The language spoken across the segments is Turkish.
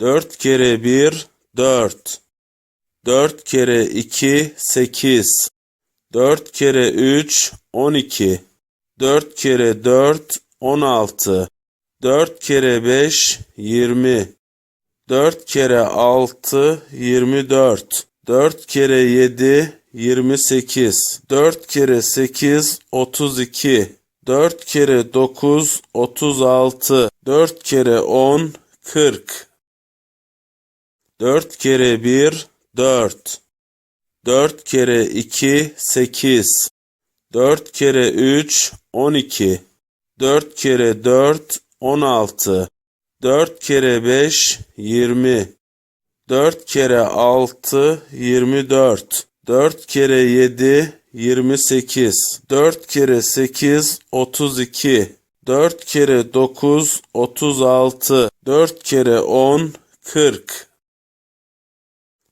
Dört kere bir, dört. Dört kere iki, sekiz. Dört kere üç, on iki. Dört kere dört, on altı. Dört kere beş, yirmi. Dört kere altı, yirmi dört. Dört kere yedi, yirmi sekiz. Dört kere sekiz, otuz iki. Dört kere dokuz, otuz altı. Dört kere on, kırk. Dört kere bir, dört. Dört kere iki, sekiz. Dört kere üç, on iki. Dört kere dört, on altı. Dört kere beş, yirmi. Dört kere altı, yirmi dört. Dört kere yedi, yirmi sekiz. Dört kere sekiz, otuz iki. Dört kere dokuz, otuz altı. Dört kere on, kırk.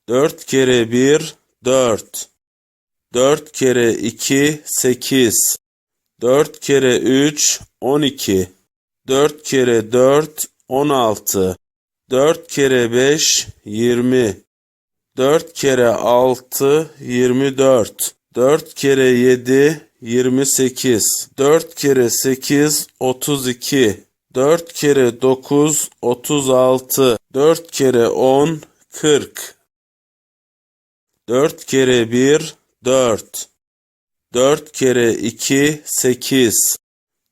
Dört kere bir, dört. Dört kere iki, sekiz. Dört kere üç, on iki. Dört kere dört, on altı. Dört kere beş, yirmi. Dört kere altı, yirmi dört. Dört kere yedi, yirmi sekiz. Dört kere sekiz, otuz iki. Dört kere dokuz, otuz altı. Dört kere on, kırk. Dört kere bir, dört. Dört kere iki, sekiz.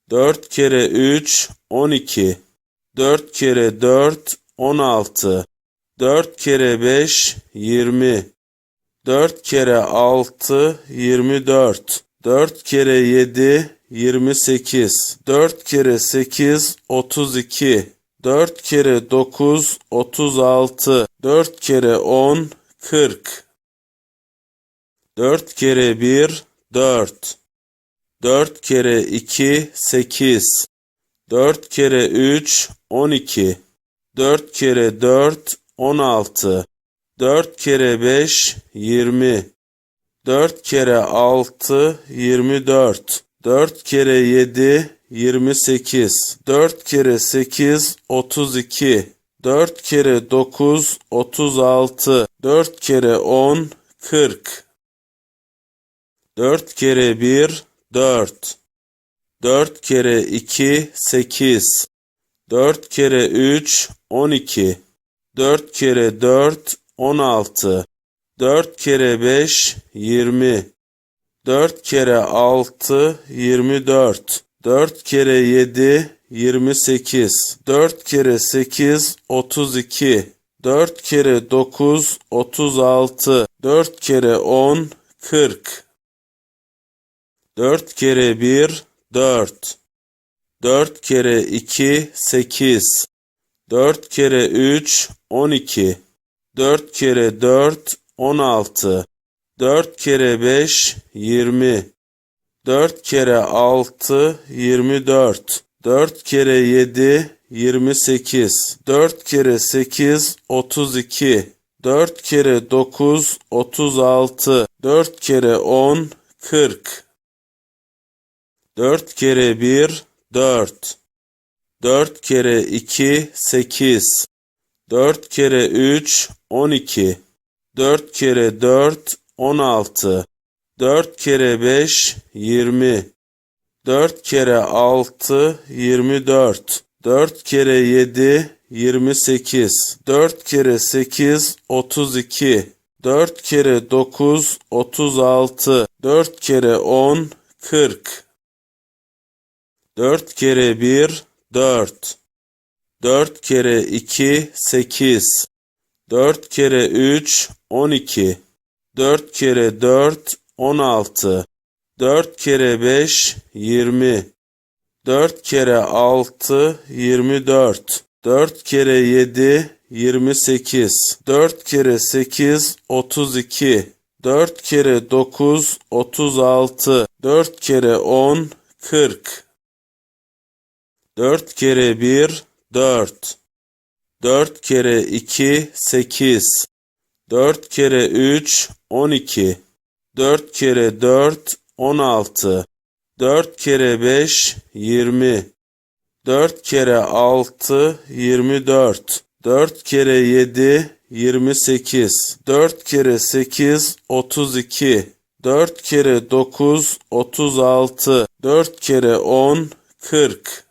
Dört kere üç, on iki. Dört kere dört, on altı. Dört kere beş, yirmi. Dört kere altı, yirmi dört. Dört kere yedi, yirmi sekiz. Dört kere sekiz, otuz iki. Dört kere dokuz, otuz altı. Dört kere on, kırk. Dört kere bir, dört. Dört kere iki, sekiz. Dört kere üç, on iki. Dört kere dört, on altı. Dört kere beş, yirmi. Dört kere altı, yirmi dört. Dört kere yedi, yirmi sekiz. Dört kere sekiz, otuz iki. Dört kere dokuz, otuz altı. Dört kere on, kırk. Dört kere bir, dört. Dört kere iki, sekiz. Dört kere üç, on iki. Dört kere dört, on altı. Dört kere beş, yirmi. Dört kere altı, yirmi dört. Dört kere yedi, yirmi sekiz. Dört kere sekiz, otuz iki. Dört kere dokuz, otuz altı. Dört kere on, kırk. Dört kere bir, dört. Dört kere iki, sekiz. Dört kere üç, on iki. Dört kere dört, on altı. Dört kere beş, yirmi. Dört kere altı, yirmi dört. Dört kere yedi, yirmi sekiz. Dört kere sekiz, otuz iki. Dört kere dokuz, otuz altı. Dört kere on, kırk. Dört kere bir, dört. Dört kere iki, sekiz. Dört kere üç, on iki. Dört kere dört, on altı. Dört kere beş, yirmi. Dört kere altı, yirmi dört. Dört kere yedi, yirmi sekiz. Dört kere sekiz, otuz iki. Dört kere dokuz, otuz altı. Dört kere on, kırk. Dört kere bir, dört. Dört kere iki, sekiz. Dört kere üç, on iki. Dört kere dört, on altı. Dört kere beş, yirmi. Dört kere altı, yirmi dört. Dört kere yedi, yirmi sekiz. Dört kere sekiz, otuz iki. Dört kere dokuz, otuz altı. Dört kere on, kırk. Dört kere bir, dört. Dört kere iki, sekiz. Dört kere üç, on iki. Dört kere dört, on altı. Dört kere beş, yirmi. Dört kere altı, yirmi dört. 4 kere 7 28. 4 kere 8 32. 4 kere 9 36. 4 kere 10 40.